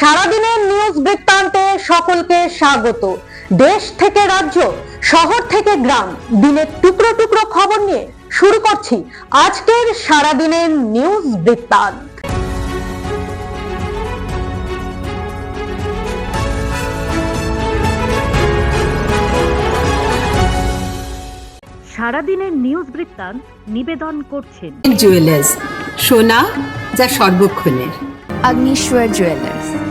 সারাদিনের নিউজ বৃত্তান্তে সকলকে স্বাগত। দেশ থেকে রাজ্য শহর থেকে গ্রাম দিনের টুকরো টুকরো খবর নিয়ে শুরু করছি আজকের সারাদিনের নিউজ বৃত্তান্ত। সারাদিনের নিউজ বৃত্তান্ত নিবেদন করছেন জুয়েলার্স সোনা যা সর্বক্ষণের। Agnishwar jewellers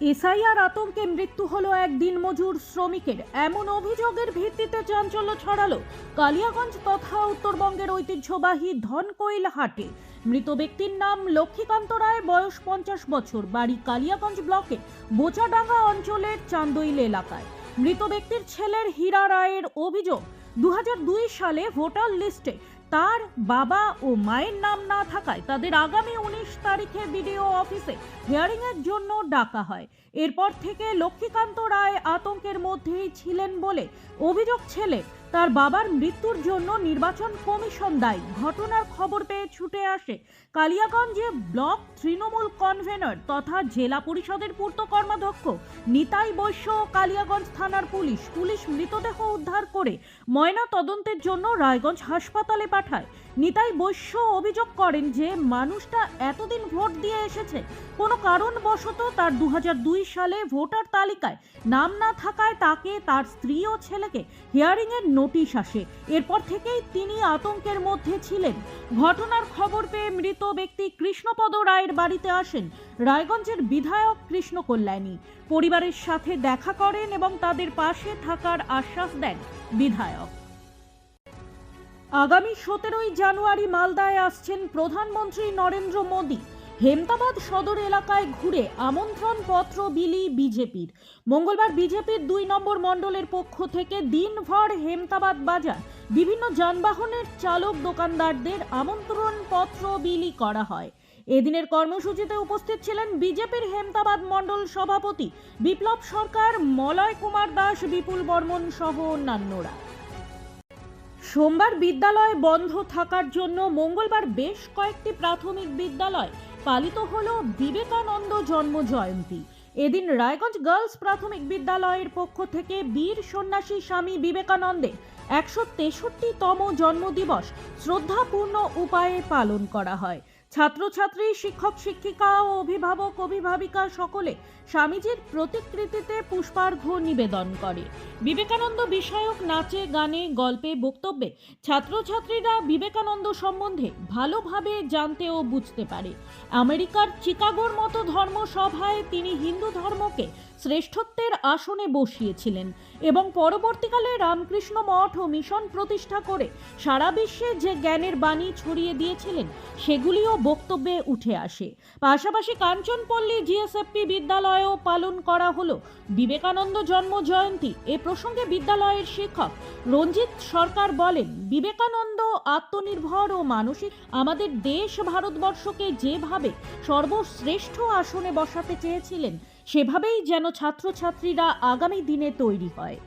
এসআইআর আতঙ্কে মৃত্যু হলো এক দিনমজুর শ্রমিকের। এমন অভিযোগের ভিত্তিতে চাঞ্চল্য ছড়ালো কালিয়াগঞ্জ তথা উত্তরবঙ্গের ঐতিহ্যবাহী ধনকৈল হাটে। মৃত ব্যক্তির নাম লক্ষ্মীকান্ত রায়, বয়স পঞ্চাশ বছর, বাড়ি কালিয়াগঞ্জ ব্লকে বোচাডাঙ্গা অঞ্চলের চান্দইল এলাকায়। মৃত ব্যক্তির ছেলের হীরা রায়ের অভিযোগ দু হাজার দুই সালে ভোটার লিস্টে তার বাবা ও মায়ের নাম না থাকায় তাদের আগামী উনিশ তারিখে বিডিও অফিসে হিয়ারিং এর জন্য ডাকা হয়। এরপর থেকে লক্ষ্মীকান্ত রায় আতঙ্কের মধ্যেই ছিলেন বলে অভিযোগ ছেলে তার বাবার মৃত্যুর জন্য নির্বাচন কমিশন দায়ী। ঘটনার খবর পেয়ে ছুটে আসে কালিয়াগঞ্জে ব্লক তৃণমূল কনভেনর তথা জেলা পরিষদের পূর্ত কর্মাধ্যক্ষ নিতাই বৈশ্য কালিয়াগঞ্জ থানার পুলিশ। পুলিশ মৃতদেহ উদ্ধার করে ময়না তদন্তের জন্য রায়গঞ্জ হাসপাতালে পাঠায়। নিতাই বৈশ্য অভিযোগ করেন যে মানুষটা এতদিন ভোট দিয়ে এসেছে। কোনো কারণবশত তার দু হাজার দুই সালে ভোটার তালিকায় নাম না থাকায় তাকে তার স্ত্রী ও ছেলেকে হিয়ারিং এর নোটিশ আসে। এরপর থেকেই তিনি আতঙ্কের মধ্যে ছিলেন। ঘটনার খবর পেয়ে মৃত ব্যক্তি কৃষ্ণপদ রায়ের বাড়িতে আসেন রায়গঞ্জের বিধায়ক কৃষ্ণ কল্যাণী পরিবারের সাথে দেখা করেন এবং তাদের পাশে থাকার আশ্বাস দেন বিধায়ক। আগামী সতেরোই জানুয়ারি মালদায় আসছেন প্রধানমন্ত্রী নরেন্দ্র মোদী। হেমতাবাদ সদর এলাকায় ঘুরে আমন্ত্রণ পত্র বিলি বিজেপির। মঙ্গলবার বিজেপির দুই নম্বর মণ্ডলের পক্ষ থেকে দিনভর হেমতাবাদ বাজার, বিভিন্ন যানবাহনের চালক দোকানদারদের আমন্ত্রণ পত্র বিলি করা হয়। এদিনের কর্মসূচিতে উপস্থিত ছিলেন বিজেপির হেমতাবাদ মণ্ডল সভাপতি বিপ্লব সরকার, মলয় কুমার দাস, বিপুল বর্মন সহ অন্যান্যরা। সোমবার বিদ্যালয় বন্ধ থাকার জন্য মঙ্গলবার বেশ কয়েকটি প্রাথমিক বিদ্যালয় পালিত হল বিবেকানন্দ জন্ম জয়ন্তী। এদিন রায়গঞ্জ গার্লস প্রাথমিক বিদ্যালয়ের পক্ষ থেকে বীর সন্ন্যাসী স্বামী বিবেকানন্দের একশো তেষট্টিতম জন্মদিবস শ্রদ্ধাপূর্ণ উপায়ে পালন করা হয়। ছাত্রছাত্রী, শিক্ষক, শিক্ষিকা ও অভিভাবক, অভিভাবিকা সকলে স্বামীজির প্রতিকৃতিতে পুষ্পার্ঘ্য নিবেদন করে। বিবেকানন্দ বিষয়ক নাচে, গানে, গল্পে, বক্তব্যে ছাত্রছাত্রীরা বিবেকানন্দ সম্বন্ধে ভালোভাবে জানতে ও বুঝতে পারে। আমেরিকার চিকাগোর মতো ধর্মসভায় তিনি হিন্দু ধর্মকে শ্রেষ্ঠত্বের আসনে বসিয়েছিলেন এবং পরবর্তীকালে রামকৃষ্ণ মঠ ও মিশন প্রতিষ্ঠা করে সারা বিশ্বে যে জ্ঞানের বাণী ছড়িয়ে দিয়েছিলেন, সেগুলিও বক্তব্যে উঠে আসে। পাশাপাশি কাঞ্চনপল্লী জিএসএফপি বিদ্যালয়েও পালন করা হলো। বিবেকানন্দ জন্ম জয়ন্তী এ প্রসঙ্গে বিদ্যালয়ের শিক্ষক রঞ্জিত সরকার বলেন, বিবেকানন্দ আত্মনির্ভর ও মানসিক, আমাদের দেশ ভারতবর্ষকে যেভাবে সর্বশ্রেষ্ঠ আসনে বসাতে চেয়েছিলেন, সেভাবেই যেন ছাত্রছাত্রীরা আগামী দিনে তৈরি হয়।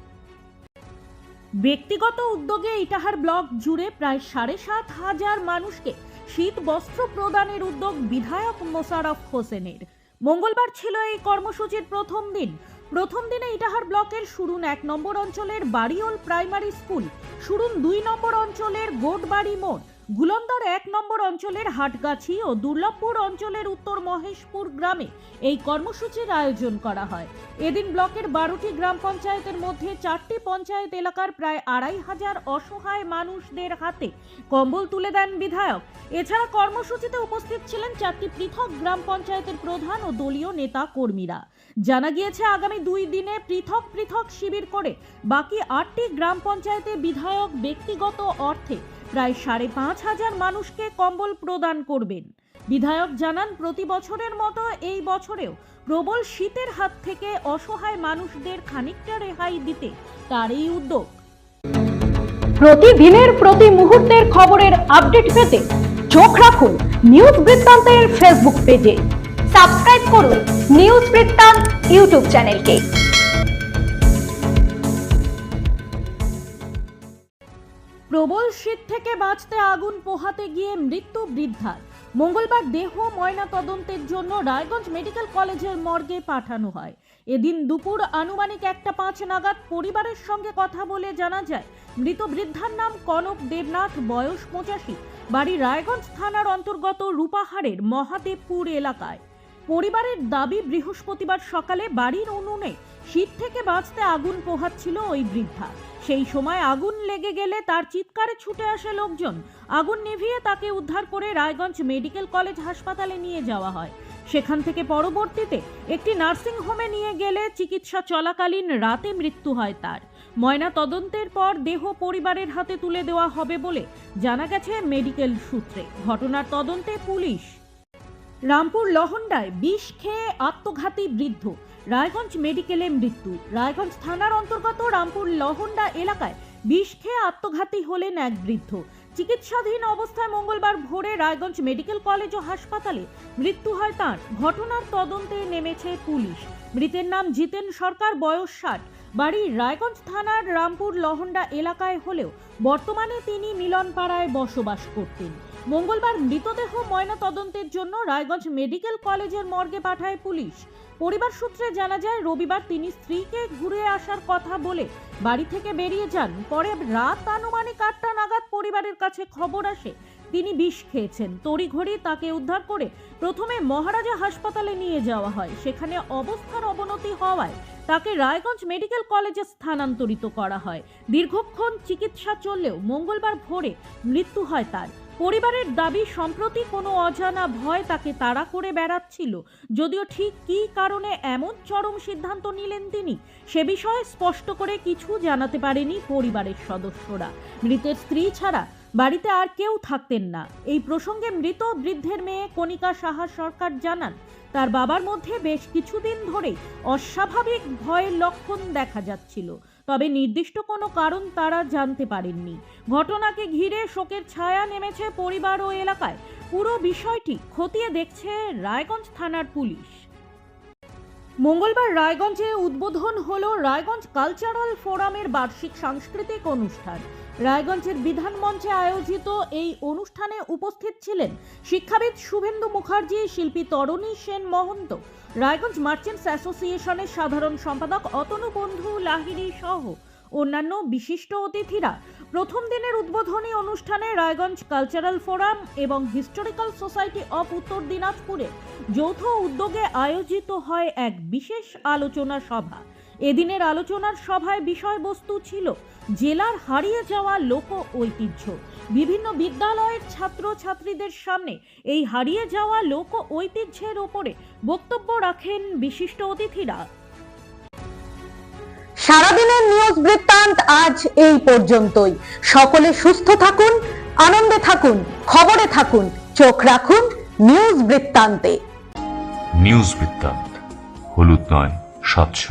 ব্যক্তিগত উদ্যোগে ইটাহার ব্লক জুড়ে প্রায় সাড়ে সাত হাজার মানুষকে শীত বস্ত্র প্রদানের উদ্যোগ বিধায়ক মোশারফ হোসেনের। মঙ্গলবার ছিল এই কর্মসূচির প্রথম দিন। প্রথম দিনে ইটাহার ব্লকের সুরুন এক নম্বর অঞ্চলের বাড়িওল প্রাইমারি স্কুল, সুরুন দুই নম্বর অঞ্চলের গোটবাড়ি মোড় গুলন্দর এক নম্বর অঞ্চলের হাটগাছি ও দুর্লভপুর অঞ্চলের উত্তর মহেশপুর গ্রামে এই কর্মসূচির আয়োজন করা হয়। এদিন ব্লকের বারোটি গ্রাম পঞ্চায়েতের মধ্যে চারটি পঞ্চায়েত এলাকার প্রায় আড়াই হাজার অসহায় মানুষদের হাতে কম্বল তুলে দেন বিধায়ক। এছাড়া কর্মসূচিতে উপস্থিত ছিলেন চারটি পৃথক গ্রাম পঞ্চায়েতের প্রধান ও দলীয় নেতা কর্মীরা। জানা গিয়েছে, আগামী দুই দিনে পৃথক পৃথক শিবির করে বাকি আটটি গ্রাম পঞ্চায়েতে বিধায়ক ব্যক্তিগত অর্থে প্রায় সাড়ে পাঁচ হাজার মানুষকে কম্বল প্রদান করবেন। বিধায়ক জানান, প্রতি বছরের মতো এই বছরেও প্রবল শীতের হাত থেকে অসহায় মানুষদের খানিকটা রেহাই দিতে তার এই উদ্যোগ। প্রতিদিনের প্রতি মুহূর্তের খবরের আপডেট পেতে চোখ রাখুন নিউজ বৃত্তান্তের ফেসবুক পেজে। সাবস্ক্রাইব করুন নিউজ বৃত্তান্ত ইউটিউব চ্যানেলকে। শীত থেকে বাঁচতে আগুন পোহাতে গিয়ে মৃত্যু বৃদ্ধার। মঙ্গলবার দেহ ময়না তদন্তের জন্য রায়গঞ্জ মেডিকেল কলেজের মর্গে পাঠানো হয়। এদিন দুপুর আনুমানিক একটা পাঁচ নাগাদ পরিবারের সঙ্গে কথা বলে জানা যায়, মৃত বৃদ্ধার নাম কনক দেবনাথ, বয়স পঁচাশি, বাড়ি রায়গঞ্জ থানার অন্তর্গত রূপাহারের মহাদেবপুর এলাকায়। পরিবারের দাবি বৃহস্পতিবার সকালে বাড়ির উনুনে শীত থেকে বাঁচতে আগুন পোহাচ্ছিল ওই বৃদ্ধা। সেই সময় আগুন লেগে গেলে তার চিৎকারে ছুটে আসে লোকজন। আগুন নিভিয়ে তাকে উদ্ধার করে রায়গঞ্জ মেডিকেল কলেজ হাসপাতালে নিয়ে যাওয়া হয়। সেখান থেকে পরবর্তীতে একটি নার্সিং হোমে নিয়ে গেলে চিকিৎসা চলাকালীন রাতে মৃত্যু হয় তার। ময়না তদন্তের পর দেহ পরিবারের হাতে তুলে দেওয়া হবে বলে জানা গেছে মেডিকেল সূত্রে। ঘটনার তদন্তে পুলিশ। রামপুর লহন্ডায় বিষ খেয়ে আত্মঘাতী বৃদ্ধ। রায়গঞ্জ মেডিকেলে মৃত্যু। রায়গঞ্জ থানার অন্তর্গত রামপুর লহন্ডা এলাকায় বিষ খেয়ে আত্মঘাতী হলেন এক বৃদ্ধ। চিকিৎসাধীন অবস্থায় মঙ্গলবার ভোরে রায়গঞ্জ মেডিকেল কলেজ ও হাসপাতালে মৃত্যু হয় তাঁর। ঘটনার তদন্তে নেমেছে পুলিশ। মৃতের নাম জিতেন সরকার, বয়স ষাট। বাড়ি রায়গঞ্জ থানার রামপুর লহন্ডা এলাকায় হলেও বর্তমানে তিনি মিলনপাড়ায় বসবাস করতেন। মঙ্গলবার মৃতদেহ ময়না তদন্তের জন্য রায়গঞ্জ মেডিকেল কলেজের মর্গে পাঠায় পুলিশ। পরিবার সূত্রে জানা যায়, রবিবার তিনি স্ত্রীকে ঘুরে আসার কথা বলে বাড়ি থেকে বেরিয়ে যান। পরে রাত আনুমানিক আটটা নাগাদ পরিবারের কাছে খবর আসে তিনি বিষ খেয়েছেন। তড়িঘড়ি তাকে উদ্ধার করে প্রথমে মহারাজা হাসপাতালে নিয়ে যাওয়া হয়। সেখানে অবস্থার অবনতি হওয়ায় তাকে রায়গঞ্জ মেডিকেল কলেজে স্থানান্তরিত করা হয়। দীর্ঘক্ষণ চিকিৎসা চললেও মঙ্গলবার ভোরে মৃত্যু হয় তার। পরিবারের দাবি, সম্প্রতি কোনো অজানা ভয় তাকে তাড়া করে বেড়াচ্ছিল। যদিও ঠিক কী কারণে এমন চরম সিদ্ধান্ত নিলেন তিনি, সে বিষয়ে স্পষ্ট করে কিছু জানাতে পারেনি পরিবারের সদস্যরা। মৃতের স্ত্রী ছাড়া বাড়িতে আর কেউ থাকতেন না। এই প্রসঙ্গে মৃত বৃদ্ধের মেয়ে কণিকা সাহা সরকার জানান, তার বাবার মধ্যে বেশ কিছুদিন ধরেই অস্বাভাবিক ভয়ের লক্ষণ দেখা যাচ্ছিল। তবে নির্দিষ্ট কোনো কারণ তারা জানতে পারেননি। ঘটনাকে ঘিরে শোকের ছায়া নেমেছে পরিবার ও এলাকায়। পুরো বিষয়টি খতিয়ে দেখছে রায়গঞ্জ থানার পুলিশ। মঙ্গলবার রায়গঞ্জে উদ্বোধন হলো রায়গঞ্জ কালচারাল ফোরামের বার্ষিক সাংস্কৃতিক অনুষ্ঠান। রায়গঞ্জের বিধান মঞ্চে আয়োজিত এই অনুষ্ঠানে উপস্থিত ছিলেন শিক্ষাবিদ শুভেন্দু মুখার্জি, শিল্পী তরণী সেন মহন্ত, রায়গঞ্জ মার্চেন্টস অ্যাসোসিয়েশনের সাধারণ সম্পাদক অতনু বন্ধু লাহিড়ী সহ অন্যান্য বিশিষ্ট অতিথিরা। প্রথম দিনের উদ্বোধনী অনুষ্ঠানে রায়গঞ্জ কালচারাল ফোরাম এবং হিস্টোরিক্যাল সোসাইটি অফ উত্তর দিনাজপুরে যৌথ উদ্যোগে আয়োজিত হয় এক বিশেষ আলোচনা সভা। এদিনের আলোচনার সভায় বিষয়বস্তু ছিল জেলার হারিয়ে যাওয়া লোক ঐতিহ্য। বিভিন্ন বিদ্যালয়ের ছাত্র ছাত্রীদের সামনে এই হারিয়ে যাওয়া লোক ঐতিহ্যের ওপরে বক্তব্য রাখেন বিশিষ্ট অতিথিরা। সারাদিনের নিউজ বৃত্তান্ত আজ এই পর্যন্তই। সকলে সুস্থ থাকুন আনন্দে থাকুন খবরে থাকুন চোখ রাখুন নিউজ বৃত্তান্তে। নিউজ বৃত্তান্ত হলুদ নয় স্বচ্ছ